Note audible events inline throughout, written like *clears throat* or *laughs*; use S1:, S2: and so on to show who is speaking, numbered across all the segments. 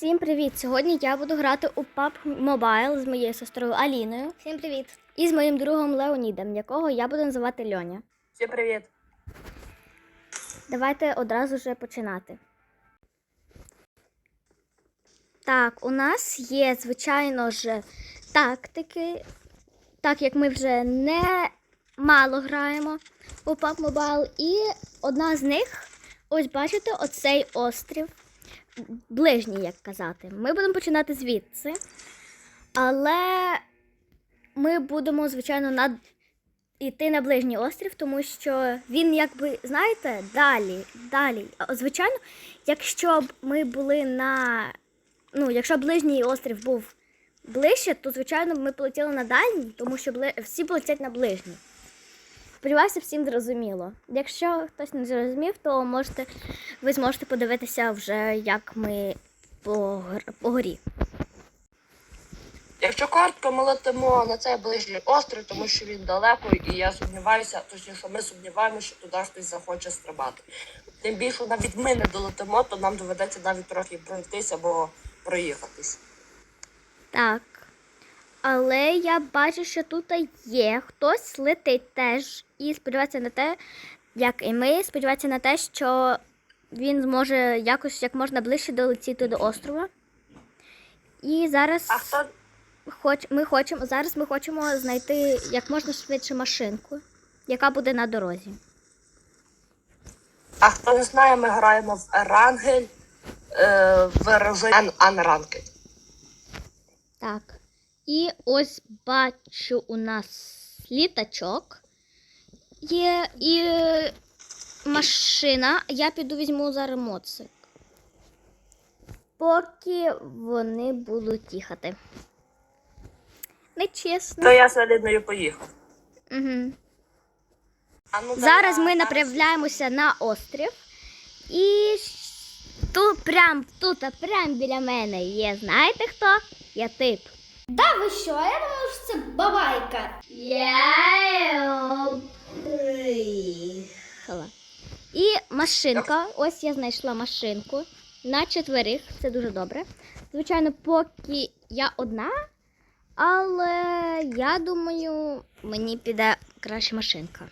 S1: Всім привіт! Сьогодні я буду грати у PUBG Mobile з моєю сестрою Аліною
S2: Всім привіт!
S1: і з моїм другом Леонідом, якого я буду називати Льоня.
S3: Всім привіт.
S1: Давайте одразу вже починати. Так, у нас є, звичайно ж, тактики, так як ми вже не мало граємо у PUBG Mobile. І одна з них, ось бачите, оцей острів, ближній, як казати. Ми будемо починати звідси. Але ми будемо, звичайно, над йти на ближній острів, тому що він, якби, знаєте, далі, далі. Звичайно, якщо б ми були на. Ну, якщо ближній острів був ближче, то, звичайно, ми полетіли на дальній, тому що бли... всі полетять на ближній. Сподіваюся, всім зрозуміло. Якщо хтось не зрозумів, то можете, ви зможете подивитися вже, як ми по, по горі.
S3: Якщо коротко, ми летимо на цей ближній острів, тому що він далеко, і я сумніваюся, точніше, ми сумніваємося, що туди хтось захоче стрибати. Тим більше, навіть ми не долетимо, то нам доведеться навіть трохи пройтись або проїхатись.
S1: Так. Але я бачу, що тут є хтось летить теж і сподівається на те, як і ми, сподівається на те, що він зможе якось як можна ближче долетіти до острова. І зараз
S3: А хто
S1: хоч, ми хочемо, зараз ми хочемо знайти як можна швидше машинку, яка буде на дорозі.
S3: А хто не знає, ми граємо в Ерангель е, в режимі Unranked.
S1: Так. І ось бачу у нас літачок. Є і машина. Я піду візьму зараз моцик. Поки вони будуть їхати. Нечесно.
S3: То я з Аліною поїхав.
S1: Угу.
S3: А ну,
S1: Зараз ми направляємося на острів. І тут прям тут, прям біля мене є. Знаєте хто? Я тип.
S2: Да ви що? Я думала, що це бабайка.
S1: Я приїхала. І машинка. Ось я знайшла машинку на четверих. Це дуже добре. Звичайно, поки я одна, але я думаю, мені піде краще машинка.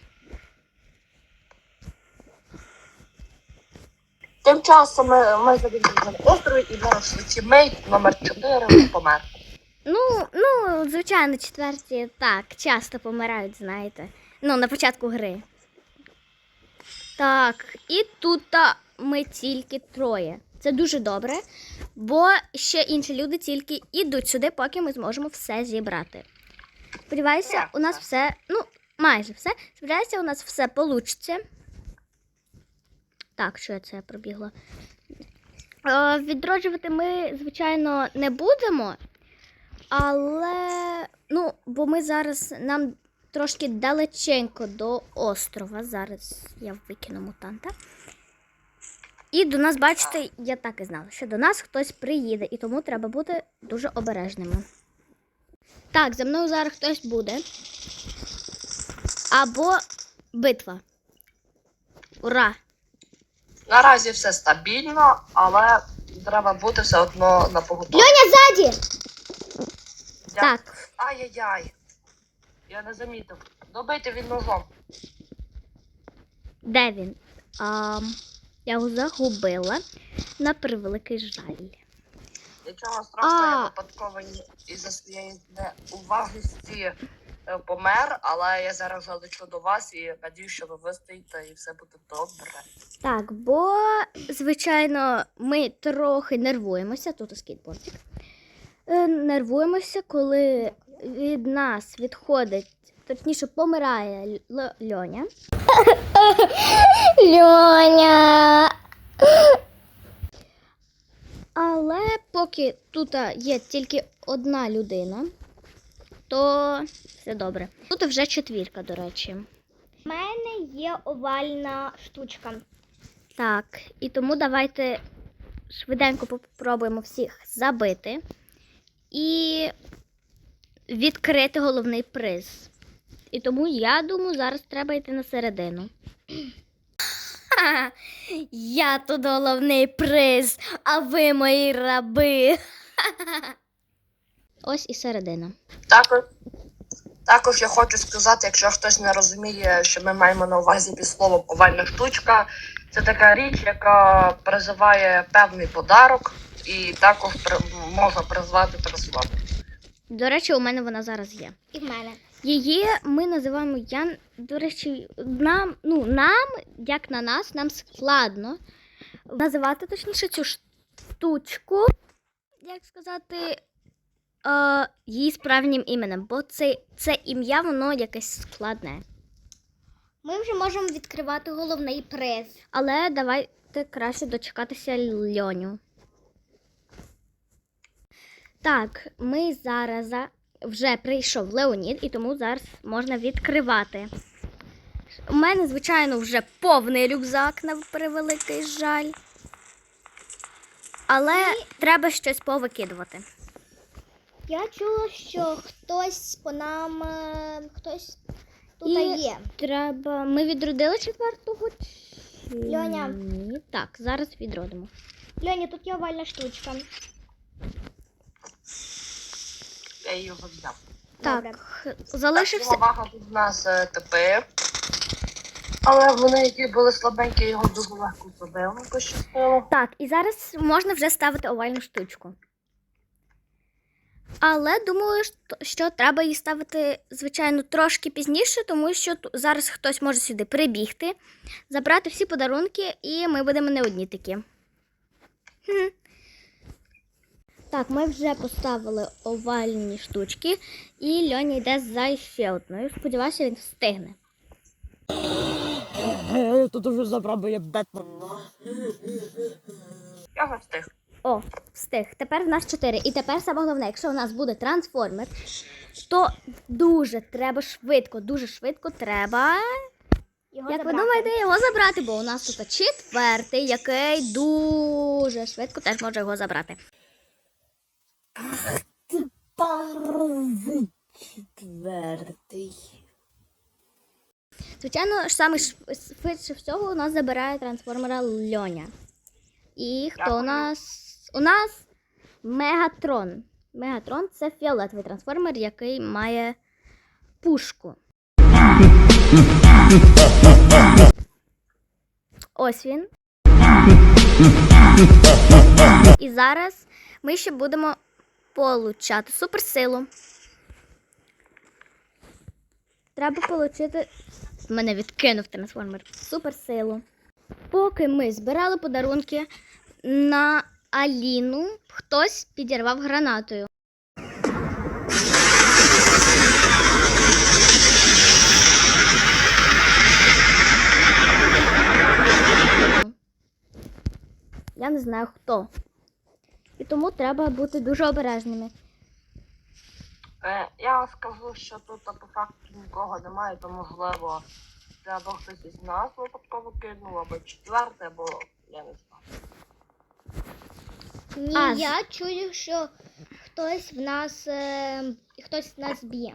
S3: Тим часом ми, ми завітали на острові і наш тімейт номер 4 помер.
S1: Ну, ну, звичайно, четверті так, часто помирають, знаєте. Ну, на початку гри. Так, і тут ми тільки троє. Це дуже добре, бо ще інші люди тільки йдуть сюди, поки ми зможемо все зібрати. Сподіваюся, у нас все, ну, майже все. Сподіваюся, у нас все получиться. Так, що я це пробігла? Е, відроджувати ми, звичайно, не будемо. Але, ну, бо ми зараз нам трошки далеченько до острова. Зараз я викину мутанта. І до нас, бачите, я так і знала, що до нас хтось приїде, і тому треба бути дуже обережними. Так, за мною зараз хтось буде. Або битва. Ура!
S3: Наразі все стабільно, але треба бути все одно на поготові.
S1: Льоня ззаді!
S3: Я-
S1: Так.
S3: Ай-яй-яй. Я не замітив. Добити він ножом.
S1: Де він? А, я його загубила на превеликий жаль.
S3: Нічого страшного,
S1: А.
S3: я випадково із-за своєї неуважності е, помер, але я зараз вже лечу до вас і надію, що ви вистоїте і все буде добре.
S1: Так, бо, звичайно, ми трохи нервуємося, тут скейтбордик. Е, Нервуємося, коли від нас відходить, точніше, помирає Л- Льоня. Льоня. Але поки тут є тільки одна людина, то все добре. Тут вже четвірка, до речі.
S2: У мене є овальна штучка.
S1: Так, і тому давайте швиденько попробуємо всіх забити і відкрити головний приз. І тому я думаю, зараз треба йти на середину. *laughs* Я тут головний приз, а ви мої раби. *laughs* Ось і середина.
S3: Також, також я хочу сказати, якщо хтось не розуміє, що ми маємо на увазі під словом овальна штучка, це така річ, яка призиває певний подарок, і також можна призвати трансформ.
S1: До речі, у мене вона зараз є.
S2: І в мене.
S1: Її ми називаємо я. До речі, нам, ну, нам, як на нас, нам складно називати точніше цю штучку, як сказати, е, її справжнім іменем, бо це, це ім'я, воно якесь складне.
S2: Ми вже можемо відкривати головний приз.
S1: Але давайте краще дочекатися Льоню. Так, ми зараз вже прийшов Леонід, і тому зараз можна відкривати. У мене, звичайно, вже повний рюкзак на превеликий жаль. Але треба щось повикидувати.
S2: Я чула, що хтось по нам, е, хтось тут
S1: І-
S2: є.
S1: Треба. Ми відродили четвертого. чи
S2: Льоня.
S1: Так, зараз відродимо.
S2: Льоні, тут є овальна штучка.
S3: Я її взяв.
S2: Добре.
S1: Так, залишився.
S3: Увага тут в нас е. Але вони, які були слабенькі, його дуже легко зробили, пощастило.
S1: Так, і зараз можна вже ставити овальну штучку. Але думаю, що- що треба її ставити, звичайно, трошки пізніше, тому що ту- зараз хтось може сюди прибігти, забрати всі подарунки, і ми будемо не одні такі. Хм. Так, ми вже поставили овальні штучки, і Льоня йде за ще одною. Сподіваюся, він встигне.
S4: Тут уже запробує Бетмен.
S3: Я встиг.
S1: О, встиг. Тепер в нас чотири. І тепер саме головне, якщо у нас буде трансформер, то дуже треба швидко, дуже швидко треба.
S2: Його
S1: Як ви
S2: забрати.
S1: думаєте, його забрати? Бо у нас тут четвертий, який дуже швидко теж може його забрати.
S4: Четвертий.
S1: Звичайно, ж саме шв- швидше всього у нас забирає трансформера Льоня. І хто у нас? У нас Мегатрон. Мегатрон це фіолетовий трансформер, який має пушку. Ось він. І зараз ми ще будемо получати суперсилу. Треба отримати. Мене відкинув трансформер. Суперсилу. Поки ми збирали подарунки на Аліну, хтось підірвав гранатою. Я не знаю хто. І тому треба бути дуже обережними.
S3: Е, я скажу, що тут по факту нікого немає, то можливо це або хтось із нас випадково кинув, або четвертий, або я не знаю.
S2: Ні,
S1: А, з-
S2: я чую, що хтось в нас, е, хтось нас б'є.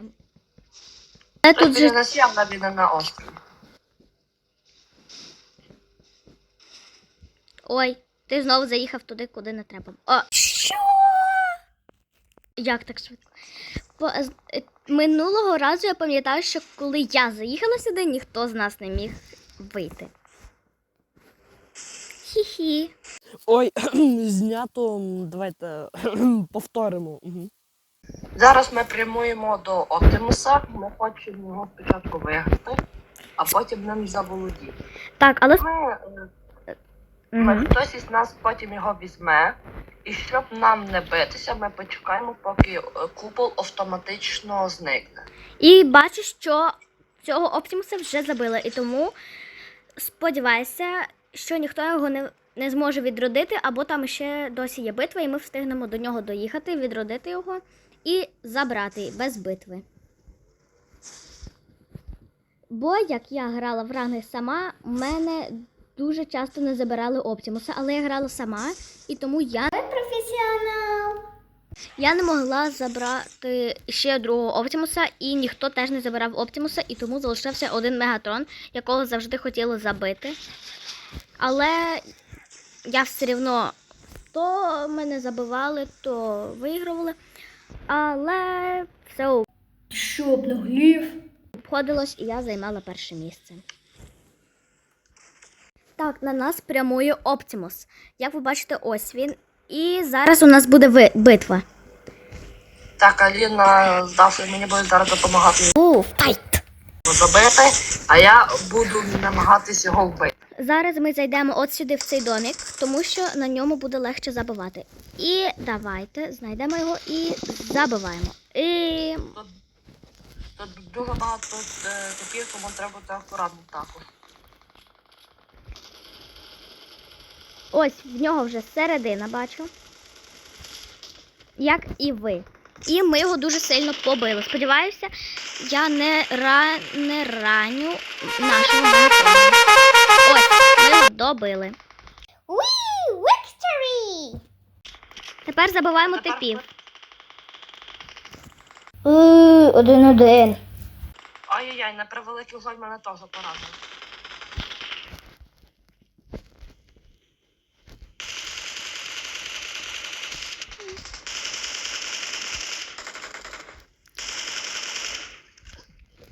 S1: Це
S3: Тут
S1: тут же
S3: нас явно він не на острові.
S1: Ой, ти знову заїхав туди, куди не треба. О, що? Як так швидко? По, е, минулого разу я пам'ятаю, що коли я заїхала сюди, ніхто з нас не міг вийти. Хі-хі.
S4: Ой, *clears throat* знято. Давайте *clears throat* повторимо.
S3: Зараз ми прямуємо до Оптимуса. Ми хочемо його спочатку виграти, а потім ним заволодіти.
S1: Так, але.
S3: Ми, е, ми, хтось із нас потім його візьме. І щоб нам не битися, ми почекаємо, поки е, купол автоматично зникне.
S1: І бачу, що цього Оптімуса вже забили, і тому сподіваюся, що ніхто його не, не зможе відродити, або там ще досі є битва, і ми встигнемо до нього доїхати, відродити його і забрати без битви. Бо як я грала в ранги сама, мене дуже часто не забирали Оптімуса, але я грала сама, і тому я
S2: Професіонал.
S1: я не могла забрати ще другого Оптимуса, і ніхто теж не забирав Оптимуса, і тому залишився один Мегатрон, якого завжди хотіли забити. Але я все одно то мене забивали, то вигравали. Але все
S2: Що обнаглів?
S1: обходилось, і я займала перше місце. Так, на нас прямує Оптимус. Як ви бачите, ось він. І зараз у нас буде битва.
S3: Так, Аліна з мені буде зараз допомагати
S1: У, файт!
S3: забити, а я буду намагатись його вбити.
S1: Зараз ми зайдемо от сюди в цей домик, тому що на ньому буде легше забивати. І давайте знайдемо його і забиваємо. І
S3: Тут, дуже багато е, типів, тому треба бути акуратним також.
S1: Ось в нього вже середина бачу. Як і ви. І ми його дуже сильно побили. Сподіваюся, я не, ра... не раню нашого монітора. Ось, ми його добили.
S2: Уі, victory!
S1: Тепер забиваємо типів.
S2: Один-один.
S3: Ай-яй-яй, на превеликий жаль мене теж поразили.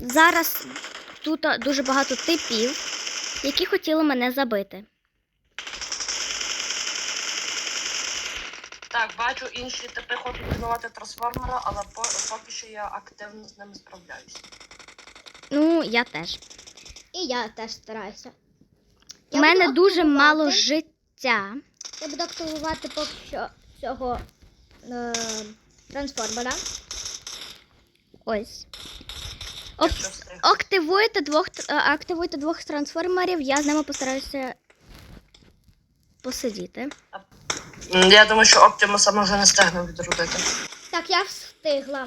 S1: Зараз тут дуже багато типів, які хотіли мене забити.
S3: Так, бачу, інші типи хочуть тренувати трансформера, але поки що я активно з ними справляюся.
S1: Ну, я теж.
S2: І я теж стараюся.
S1: У мене
S2: буду
S1: дуже
S2: активувати-
S1: мало життя.
S2: Я буду активувати поки що цього е, трансформера.
S1: Ось. Ок- Активуйте двох, е, активуйте двох трансформерів, я з ними постараюся посидіти.
S3: Я думаю, що Оптимуса ми вже не встигнемо відродити.
S2: Так, я встигла.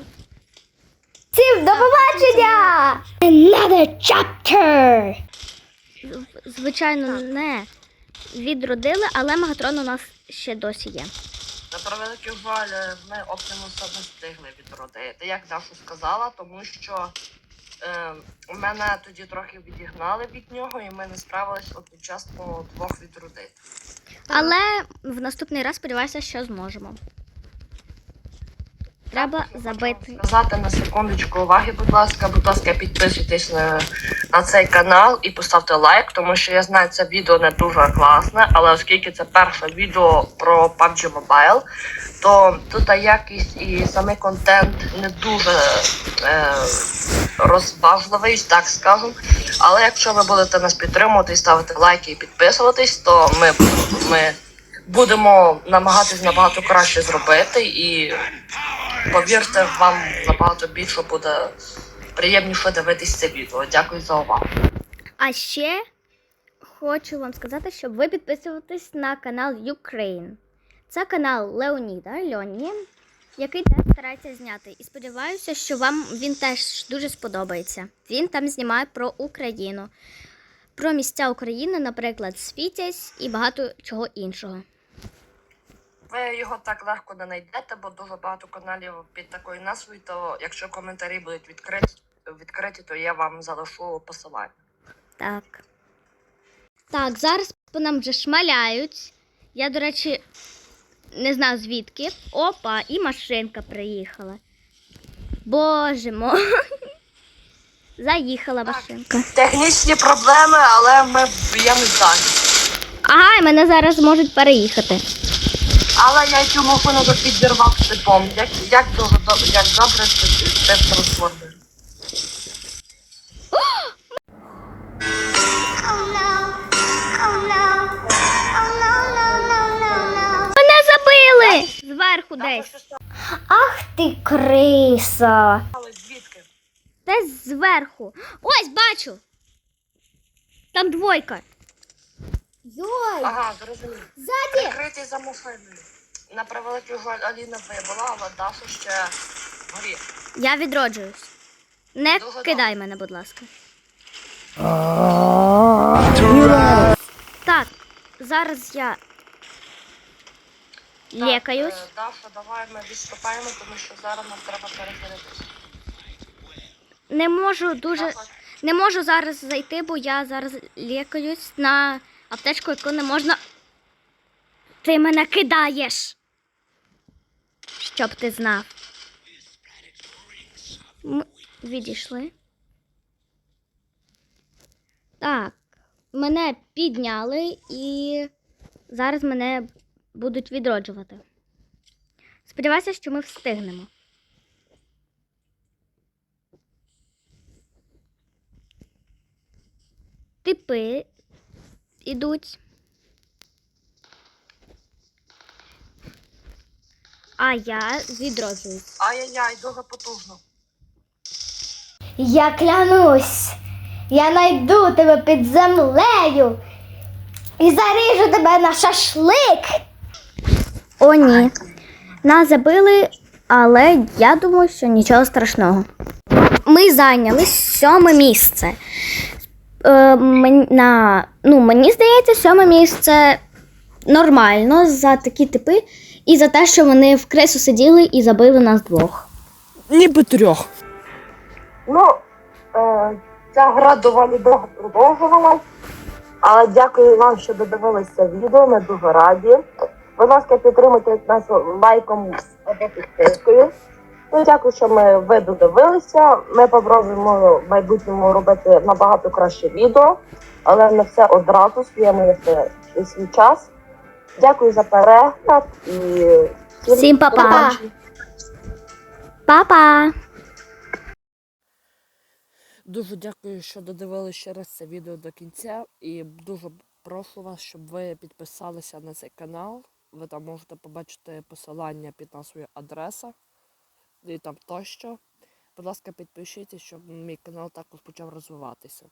S1: Всім до побачення!
S2: Another chapter!
S1: Звичайно, не відродили, але Магатрон у нас ще досі є.
S3: На превеликий жаль, е, ми Оптимуса не встигли відродити, як Даша сказала, тому що мене тоді трохи відігнали від нього, і ми не справились одночасно двох відродити.
S1: Але в наступний раз сподіваюся, що зможемо. Треба забити.
S3: вам на секундочку уваги, будь ласка, будь ласка, підписуйтесь на, на цей канал і поставте лайк, тому що я знаю, це відео не дуже класне, але оскільки це перше відео про PUBG Mobile, то тут якість і самий контент не дуже е, розважливий, так скажемо. Але якщо ви будете нас підтримувати ставити лайки і підписуватись, то ми, ми будемо намагатись набагато краще зробити і повірте, вам набагато більше буде приємніше дивитись це відео. Дякую за увагу.
S1: А ще хочу вам сказати, щоб ви підписувались на канал Ukraine. Це канал Леоніда Льоні, який теж старається зняти. І сподіваюся, що вам він теж дуже сподобається. Він там знімає про Україну, про місця України, наприклад, Світязь і багато чого іншого.
S3: Ви його так легко не знайдете, бо дуже багато каналів під такою назвою, то якщо коментарі будуть відкриті, відкриті, то я вам залишу посилання.
S1: Так. Так, зараз по нам вже шмаляють. Я, до речі, не знаю звідки. Опа, і машинка приїхала. Боже мой. Заїхала
S3: Так.
S1: машинка.
S3: Технічні проблеми, але ми б'ємо далі.
S1: Ага, і мене зараз можуть переїхати.
S3: Але я цю машину вже підірвав типом. Як, як, дуже, як добре це трансформер.
S1: Мене забили! Зверху десь.
S2: Ах ти криса!
S3: стало? Звідки?
S1: Десь зверху. Ось бачу. Там двойка.
S2: Йой!
S3: Ага, зрозумів.
S2: Ззаді!
S3: Прикритий за машиною. На превеликий жаль Аліна вибула, але Даша ще горі.
S1: Я відроджуюсь. Не
S3: Дуже
S1: кидай мене, будь ласка. Так, зараз я лікаюсь.
S3: Е, Даша, давай ми відступаємо, тому що зараз нам треба перезарядитися.
S1: Не можу дуже.
S3: Даша,
S1: Не можу зараз зайти, бо я зараз лікаюсь на Аптечку, яку не можна. Ти мене кидаєш. Щоб ти знав. Ми відійшли. Так, мене підняли і зараз мене будуть відроджувати. Сподіваюся, що ми встигнемо. Типи ідуть. А я відроджуюсь.
S5: Ай-яй-яй, дуже потужно.
S2: Я клянусь, я найду тебе під землею і заріжу тебе на шашлик.
S1: О, ні. Нас забили, але я думаю, що нічого страшного. Ми зайняли сьоме місце. Е, мен- на, ну, мені здається, сьоме місце нормально за такі типи і за те, що вони в крису сиділи і забили нас двох.
S3: Ніби трьох.
S5: Ну, е, ця гра доволі довго продовжувалась. Але дякую вам, що додивилися відео. Ми дуже раді. Будь ласка, підтримуйте нас лайком або підпискою. Ну, дякую, що ми ви додивилися. Ми попробуємо в майбутньому робити набагато краще відео, але не все одразу своєму є свій- час. Дякую за перегляд і
S1: Всім па-па! Па-па!
S3: Дуже дякую, що додивилися ще раз це відео до кінця. І дуже прошу вас, щоб ви підписалися на цей канал. Ви там можете побачити посилання під назвою адреса і там тощо. Будь ласка, підпишіться, щоб мій канал також почав розвиватися.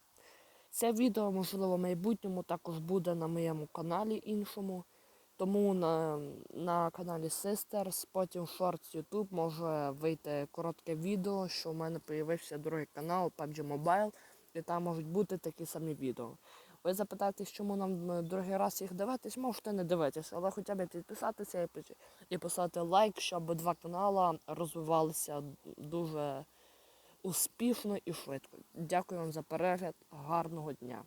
S3: Це відео, можливо, в майбутньому також буде на моєму каналі іншому. Тому на, на каналі Sisters, потім Shorts YouTube може вийти коротке відео, що в мене з'явився другий канал PUBG Mobile, і там можуть бути такі самі відео. Ви запитаєтесь, чому нам е, другий раз їх дивитись, можете не дивитися, але хоча б підписатися і писати лайк, щоб два канали розвивалися дуже успішно і швидко. Дякую вам за перегляд. Гарного дня!